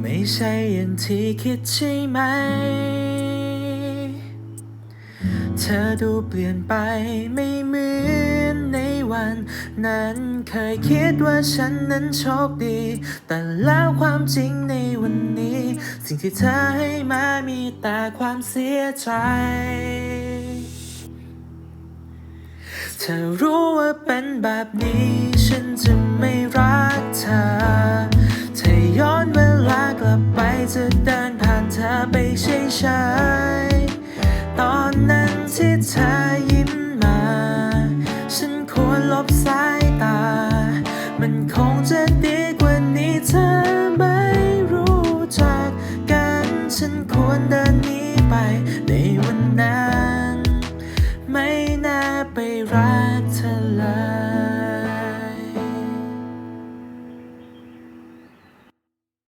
ไม่ใช่อย่างที่คิดใช่ไหม เธอดูเปลี่ยนไปไม่เหมือนในวันนั้นเคยคิดว่าฉันนั้นโชคดี แต่แล้วความจริงในวันนี้ สิ่งที่เธอให้มามีแต่ความเสียใจเธอรู้ว่าเป็นแบบนี้ฉันจะไม่ บไปจะเดินผ่านเธอไปเฉยๆตอนนั้นที่เธอยิ้มมา ฉันควรลบสายตา มันคงจะดีกว่านี้เธอไม่รู้จักกัน ฉันควรเดินหนีไปในวันนั้น ไม่น่าไปรักเธอเลย